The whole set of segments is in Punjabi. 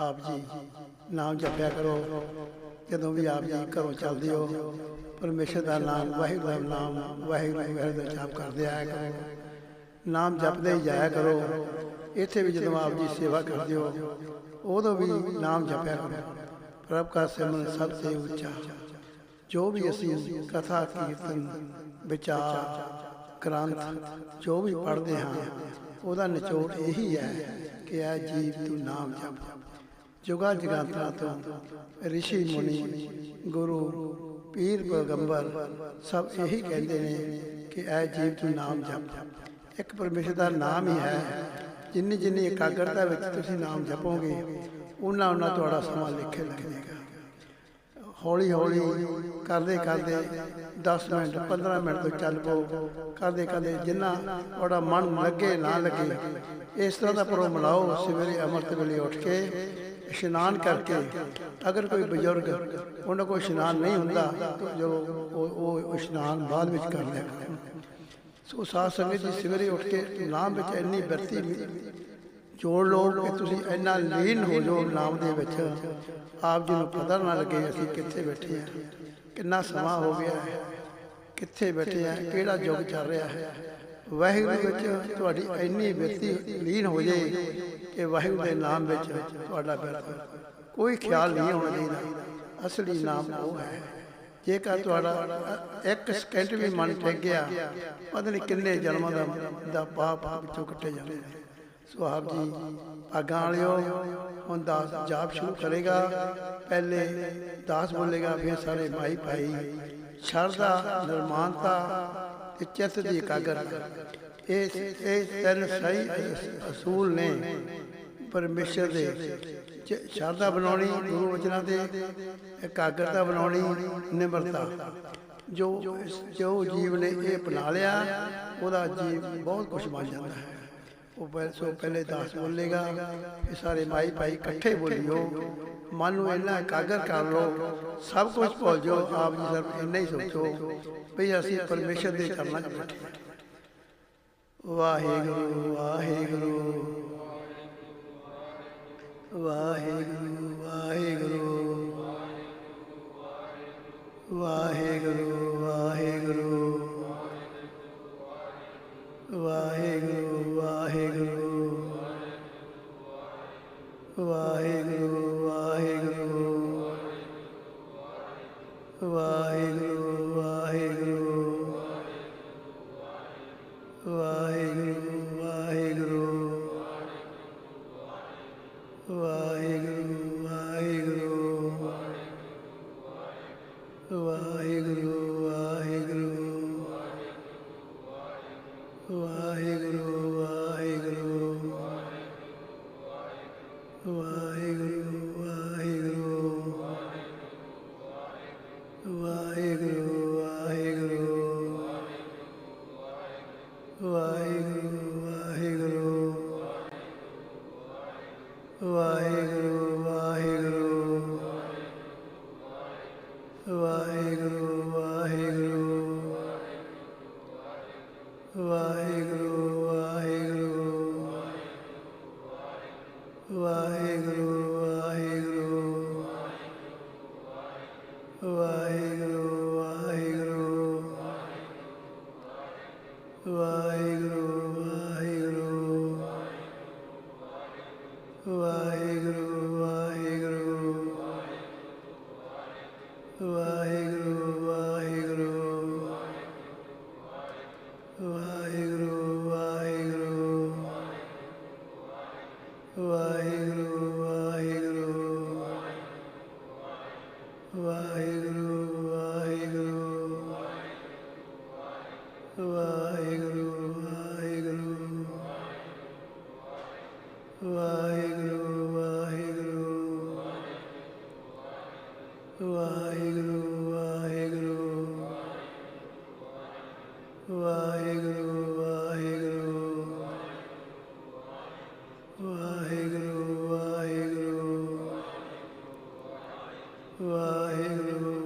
ਆਪ ਜੀ ਨਾਮ ਜਪਿਆ ਕਰੋ। ਜਦੋਂ ਵੀ ਆਪ ਜੀ ਘਰੋਂ ਚੱਲਦੇ ਹੋ, ਪਰਮੇਸ਼ਰ ਦਾ ਨਾਮ, ਵਾਹਿਗੁਰੂ ਦਾ ਨਾਮ, ਵਾਹਿਗੁਰੂ ਵਾਹਿਗੁਰੂ ਦਾ ਜਾਪ ਕਰਦੇ ਆਇਆ ਕਰੋ। ਨਾਮ ਜਪਦੇ ਹੀ ਜਾਇਆ ਕਰੋ। ਇੱਥੇ ਵੀ ਜਦੋਂ ਆਪ ਜੀ ਸੇਵਾ ਕਰਦੇ ਹੋ, ਉਦੋਂ ਵੀ ਨਾਮ ਜਪਿਆ ਕਰੋ। ਪ੍ਰਭ ਦਾ ਸਿਮਰਨ ਸਭ ਤੋਂ ਉੱਚਾ। ਜੋ ਵੀ ਅਸੀਂ ਕਥਾ, ਕੀਰਤਨ, ਵਿਚਾਰ, ਗ੍ਰੰਥ ਜੋ ਵੀ ਪੜ੍ਹਦੇ ਹਾਂ, ਉਹਦਾ ਨਿਚੋੜ ਇਹੀ ਹੈ ਕਿ ਆ ਜੀਵ ਤੂੰ ਨਾਮ ਜਪ। ਜੁਗਾ ਜਗਾਤਰਾ ਤੋਂ ਰਿਸ਼ੀ ਮੁਨੀ, ਗੁਰੂ ਪੀਰ ਪੈਗੰਬਰ ਸਭ ਇਹੀ ਕਹਿੰਦੇ ਨੇ ਕਿ ਐ ਜੀਵ ਤੂੰ ਨਾਮ ਜਪ। ਇੱਕ ਪਰਮੇਸ਼ਰ ਦਾ ਨਾਮ ਹੀ ਹੈ। ਜਿੰਨੀ ਜਿੰਨੀ ਇਕਾਗਰਤਾ ਵਿੱਚ ਤੁਸੀਂ ਨਾਮ ਜਪੋਗੇ, ਉਹਨਾਂ ਉਹਨਾਂ ਤੁਹਾਡਾ ਸਮਾਂ ਲਿਖੇ ਲੱਗੇਗਾ। ਹੌਲੀ ਹੌਲੀ ਕਰਦੇ ਕਰਦੇ 10 ਮਿੰਟ 15 ਮਿੰਟ ਤੋਂ ਚੱਲ ਪਓ। ਕਰਦੇ ਕਰਦੇ ਜਿੰਨਾ ਤੁਹਾਡਾ ਮਨ ਲੱਗੇ ਨਾ ਲੱਗੇ, ਇਸ ਤਰ੍ਹਾਂ ਦਾ ਪ੍ਰੋਗਰਾਮ ਲਾਓ। ਸਵੇਰੇ ਅੰਮ੍ਰਿਤ ਵੇਲੇ ਉੱਠ ਕੇ ਇਸ਼ਨਾਨ ਕਰਕੇ ਅਗਰ ਕੋਈ ਬਜ਼ੁਰਗ ਉਹਨਾਂ ਕੋਲ ਇਸ਼ਨਾਨ ਨਹੀਂ ਹੁੰਦਾ ਜੋ ਉਹ ਉਹ ਇਸ਼ਨਾਨ ਬਾਅਦ ਵਿੱਚ ਕਰ ਲੈਂਦੇ ਸੋ ਸਾਧ ਸੰਗਤ ਜੀ, ਸਵੇਰੇ ਉੱਠ ਕੇ ਨਾਮ ਵਿੱਚ ਇੰਨੀ ਬਿਰਤੀ ਜੋੜ ਲਓ ਕਿ ਤੁਸੀਂ ਇੰਨਾ ਲੀਨ ਹੋ ਜਾਓ ਨਾਮ ਦੇ ਵਿੱਚ। ਆਪ ਜੀ ਨੂੰ ਪਤਾ ਨਾ ਲੱਗੇ ਅਸੀਂ ਕਿੱਥੇ ਬੈਠੇ ਹਾਂ, ਕਿੰਨਾ ਸਮਾਂ ਹੋ ਗਿਆ ਹੈ, ਕਿੱਥੇ ਬੈਠੇ ਆ ਕਿਹੜਾ ਯੁੱਗ ਚੱਲ ਰਿਹਾ ਹੈ। ਵਾਹਿਗੁਰੂ ਵਿੱਚ ਤੁਹਾਡੀ ਇੰਨੀ ਬਿਰਤੀ ਲੀਨ ਹੋ ਜਾਏ ਕਿ ਵਾਹਿਗੁਰੂ ਦੇ ਨਾਮ ਵਿੱਚ ਤੁਹਾਡਾ ਬਿਰਤ ਕੋਈ ਖਿਆਲ ਨਹੀਂ ਹੋਣਾ ਚਾਹੀਦਾ। ਅਸਲੀ ਨਾਮ ਉਹ ਹੈ। ਜੇਕਰ ਤੁਹਾਡਾ ਇੱਕ ਸਕਿੰਟ ਵੀ ਮਨ ਟਿਕ ਗਿਆ, ਪਤਾ ਨਹੀਂ ਕਿੰਨੇ ਜਨਮਾਂ ਦਾ ਦਾ ਪਾਪ ਵਿੱਚੋਂ ਕੱਟੇ ਜਾਂਦੇ ਸੋ ਆਪ ਜੀ, ਭਾਗਾਂ ਵਾਲਿਓ, ਹੁਣ ਦਾਸ ਜਾਪ ਸ਼ੁਰੂ ਕਰੇਗਾ। ਪਹਿਲੇ ਦਾਸ ਬੋਲੇਗਾ, ਫਿਰ ਸਾਰੇ ਭਾਈ ਭਾਈ ਸ਼ਰਧਾ, ਨਿਰਮਾਨਤਾ ਤੇ ਚਿੱਤ ਦੀ ਇਕਾਗਰਤਾ ਇਹ ਇਹ ਤਿੰਨ ਸਹੀ ਅਸੂਲ ਨੇ ਪਰਮੇਸ਼ਰ ਦੇ। ਸ਼ਰਧਾ ਬਣਾਉਣੀ, ਗੁਰੂ ਵਚਨਾਂ ਤੇ ਇਕਾਗਰਤਾ ਬਣਾਉਣੀ, ਨਿਮਰਤਾ। ਜੋ ਜੋ ਜੀਵ ਨੇ ਇਹ ਅਪਣਾ ਲਿਆ, ਉਹਦਾ ਜੀਵ ਬਹੁਤ ਕੁਝ ਬਣ ਜਾਂਦਾ ਹੈ। ਉਹ ਪਹਿ- ਸੋ ਪਹਿਲੇ ਦਾਸ ਬੋਲੇਗਾ ਫਿਰ ਸਾਰੇ ਮਾਈ ਭਾਈ ਇਕੱਠੇ ਬੋਲਿਓ। ਮਨ ਨੂੰ ਇੰਨਾ ਇਕਾਗਰ ਕਰ ਲਓ, ਸਭ ਕੁਝ ਭੁੱਲ ਜਾਓ, ਆਪ ਜੀ ਸਿਰਫ ਇੰਨਾ ਹੀ ਸੋਚੋ ਵੀ ਅਸੀਂ ਪਰਮੇਸ਼ਰ ਦੇ ਕਰਨਾ ਬੈਠੇ Waheguru Waheguru Waheguru Waheguru Waheguru Waheguru Waheguru Waheguru Waheguru. Waheguru.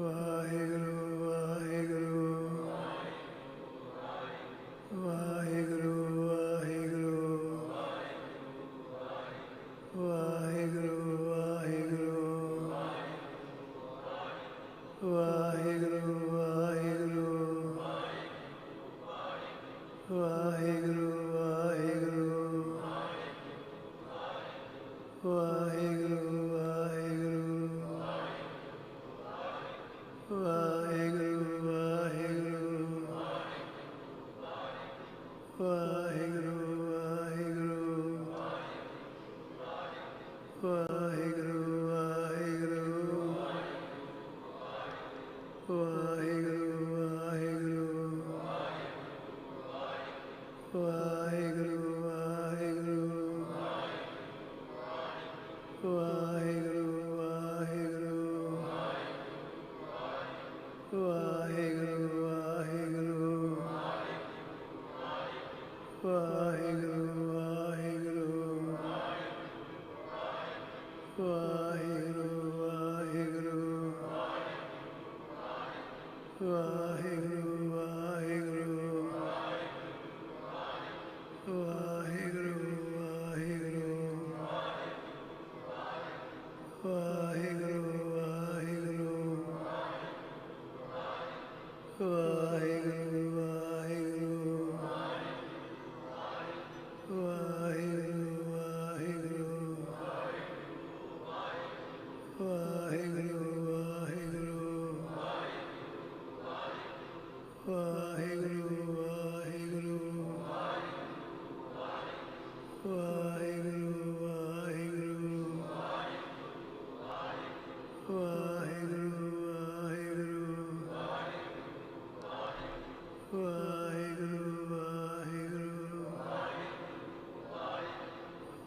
Vaheguru.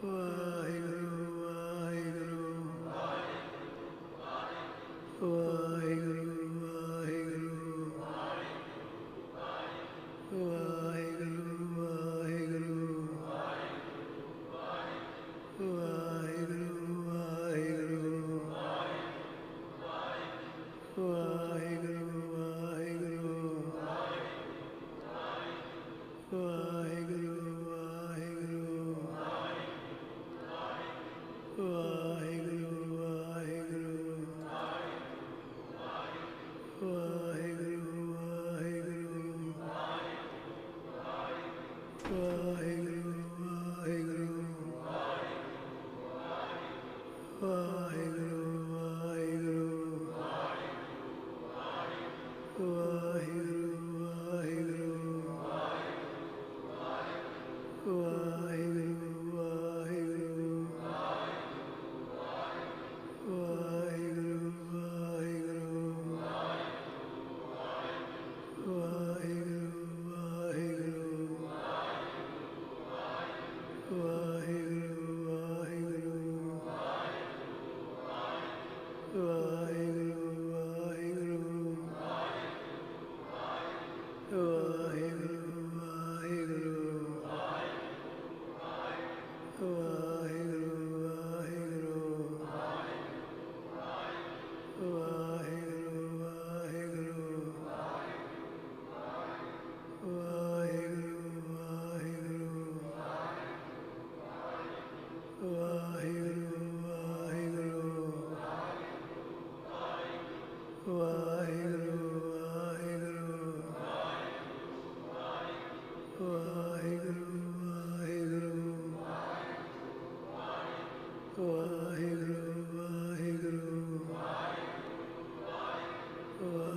Whoa. Uh. Oh.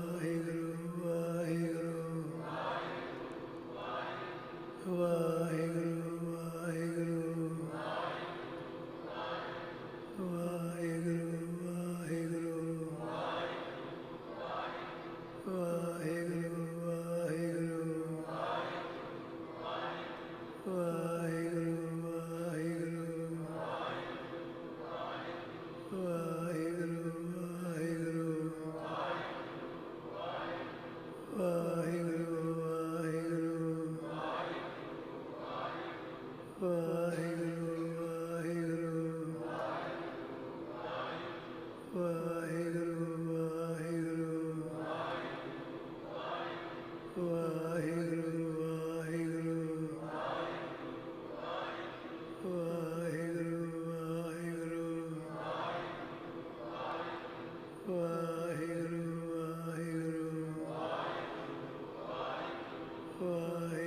Bye.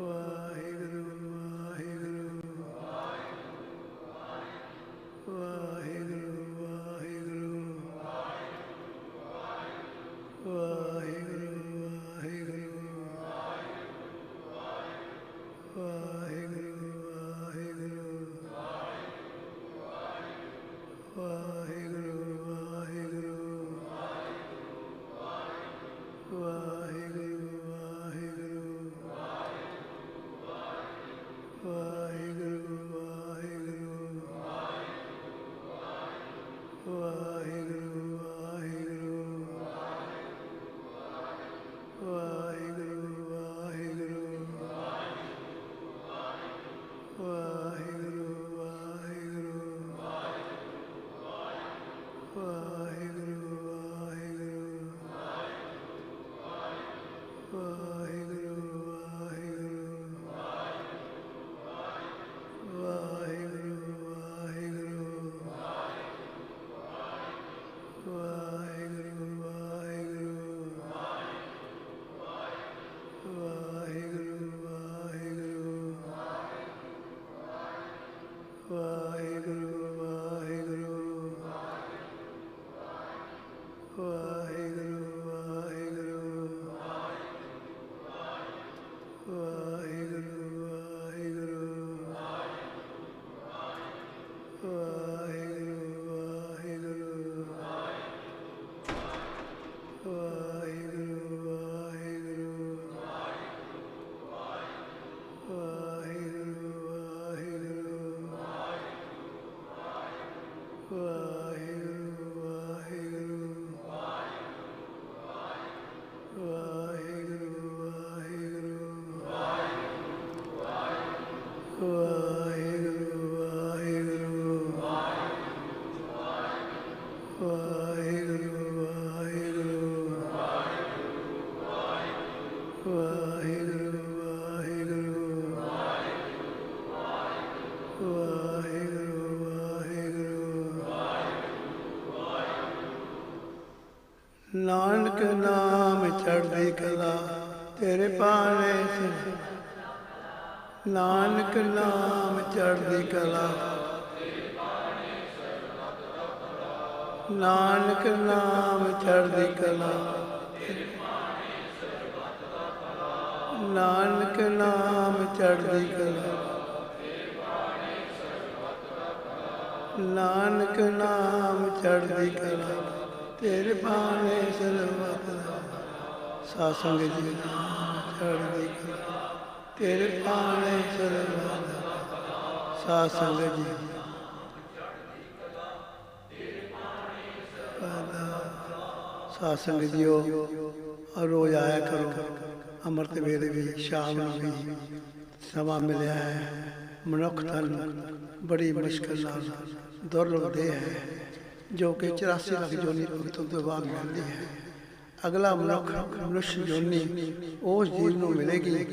Aqua. Nanak ਨਾਮ ਚੜ੍ਹਦੀ ਕਲਾ ਤੇਰੇ ਪਾਣੇ ਸੇ ਨਾਨਕ ਨਾਮ ਚੜ੍ਹਦੀ ਕਲਾ ਨਾਨਕ ਨਾਮ ਚੜ੍ਹਦੀ ਕਲਾ। ਨਾਨਕ ਨਾਮ ਚੜ੍ਹਦੀ ਕਲਾ। ਨਾਨਕ ਨਾਮ ਚੜ੍ਹਦੀ ਕਲਾ। ਤੇਰੇ ਬਾਣੇ ਸਲਵਤ ਸਾ ਸੰਗ ਜੀ ਨਾਮ ਚੜ੍ਹਦੀ ਕਲਾ। ਤੇਰੇ ਬਾਣੇ ਸਲਵਤ ਸਾ ਸੰਗ ਜੀ ਸਾ ਸੰਗ ਜੀਓ, ਰੋਜ਼ ਆਇਆ ਕਰੋ, ਅੰਮ੍ਰਿਤ ਵੇਲੇ ਵੀ, ਸ਼ਾਮ ਨੂੰ ਵੀ ਸਮਾਂ ਮਿਲਿਆ ਹੈ। ਮਨੁੱਖ ਤਨ ਬੜੀ ਮੁਸ਼ਕਲ ਨਾਲ ਦੁਰਲਭ ਦੇ ਹੈ, ਜੋ ਕਿ 84 ਲੱਖ ਜੋਨੀ ਭੁਗਤਣ ਤੋਂ ਬਾਅਦ ਮਿਲਦੀ ਹੈ। ਅਗਲਾ ਮਨੁੱਖ ਮਨੁੱਖ ਜੋਨੀ ਉਸ ਜੀਵ ਨੂੰ ਮਿਲੇਗੀ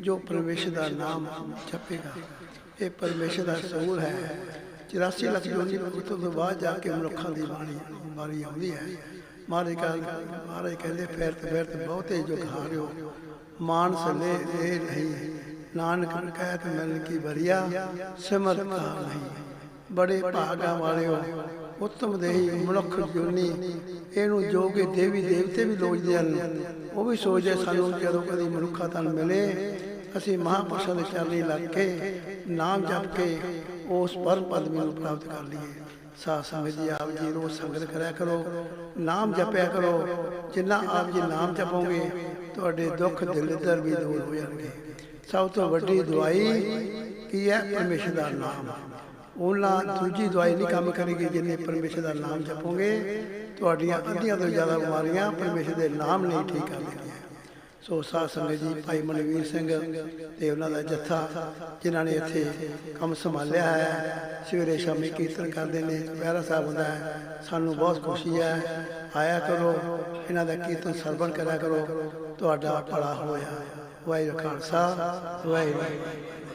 ਜੋ ਪਰਮੇਸ਼ਰ ਦਾ ਨਾਮ ਜਪੇਗਾ। ਇਹ ਪਰਮੇਸ਼ਰ ਦਾ ਸਰੂਰ ਹੈ। 84 ਲੱਖ ਜੋਨੀ ਭੁਗਤਣ ਤੋਂ ਬਾਅਦ ਜਾ ਕੇ ਮਨੁੱਖਾਂ ਦੀ ਬਾਣੀ ਬਾਰੀ ਆਉਂਦੀ ਹੈ। ਮਾਰੇ ਕਾਲ ਮਾਰੇ ਕਹਿੰਦੇ, ਫੇਰ ਤੇ ਫੇਰ ਤੇ ਬਹੁਤੇ ਜੋ ਖਾਰਿਓ ਮਾਨਸ ਲੈ ਇਹ ਨਹੀਂ। ਨਾਨਕ ਕਹਿਤ ਮਿਲਨ ਕੀ ਬਰੀਆ ਸਿਮਰ ਨਹੀਂ। ਬੜੇ ਭਾਗਾ ਵਾਲਿਓ, ਉੱਤਮ ਦੇਹੀ ਮਨੁੱਖ ਜੁਨੀ। ਇਹਨੂੰ ਜੋ ਕਿ ਦੇਵੀ ਦੇਵਤੇ ਵੀ ਲੋਚਦੇ ਹਨ। ਉਹ ਵੀ ਸੋਚਦੇ ਸਾਨੂੰ ਜਦੋਂ ਕਦੀ ਮਨੁੱਖਾ ਤਨ ਮਿਲੇ, ਅਸੀਂ ਮਹਾਂਪੁਰਸ਼ਾਂ ਦੇ ਚਰਨੀ ਲੱਗ ਕੇ ਨਾਮ ਜਪ ਕੇ ਉਸ ਪਰਮ ਪਦਵੀ ਨੂੰ ਪ੍ਰਾਪਤ ਕਰ ਲਈਏ। ਸਾਧ ਸੰਗਤ ਜੀ ਆਪ ਜੀ ਰੋਜ਼ ਸੰਗਤ ਕਰਿਆ ਕਰੋ, ਨਾਮ ਜਪਿਆ ਕਰੋ, ਜਿੰਨਾ ਆਪ ਜੀ ਨਾਮ ਜਪੋਗੇ, ਤੁਹਾਡੇ ਦੁੱਖ ਦਿਲਦਰ ਵੀ ਦੂਰ ਹੋ ਜਾਣਗੇ। ਸਭ ਤੋਂ ਵੱਡੀ ਦਵਾਈ ਕੀ ਹੈ? ਪਰਮੇਸ਼ਰ ਦਾ ਨਾਮ। ਉਹਨਾਂ ਦੂਜੀ ਦਵਾਈ ਨਹੀਂ ਕੰਮ ਕਰੇਗੀ ਜਿੰਨੇ ਪਰਮੇਸ਼ਰ ਦਾ ਨਾਮ ਜਪੋਗੇ, ਤੁਹਾਡੀਆਂ ਅੱਧੀਆਂ ਤੋਂ ਜ਼ਿਆਦਾ ਬਿਮਾਰੀਆਂ ਪਰਮੇਸ਼ਰ ਦੇ ਨਾਮ ਨਹੀਂ ਠੀਕ ਕਰਦੀਆਂ ਸੋ ਸਾਧ ਸੰਗਤ ਜੀ, ਭਾਈ ਮਨਵੀਰ ਸਿੰਘ ਤੇ ਉਹਨਾਂ ਦਾ ਜੱਥਾ, ਜਿਨ੍ਹਾਂ ਨੇ ਇੱਥੇ ਕੰਮ ਸੰਭਾਲਿਆ ਹੈ, ਸਵੇਰੇ ਸ਼ਾਮੀ ਕੀਰਤਨ ਕਰਦੇ ਨੇ ਪਹਿਰਾ ਸਾਹਿਬ ਹੁੰਦਾ ਹੈ, ਸਾਨੂੰ ਬਹੁਤ ਖੁਸ਼ੀ ਹੈ, ਆਇਆ ਕਰੋ, ਇਹਨਾਂ ਦਾ ਕੀਰਤਨ ਸਰਵਣ ਕਰਿਆ ਕਰੋ, ਤੁਹਾਡਾ ਭਲਾ ਹੋਇਆ। ਵਾਹਿਗੁਰੂ ਖਾਲਸਾ, ਵਾਹਿਗੁਰੂ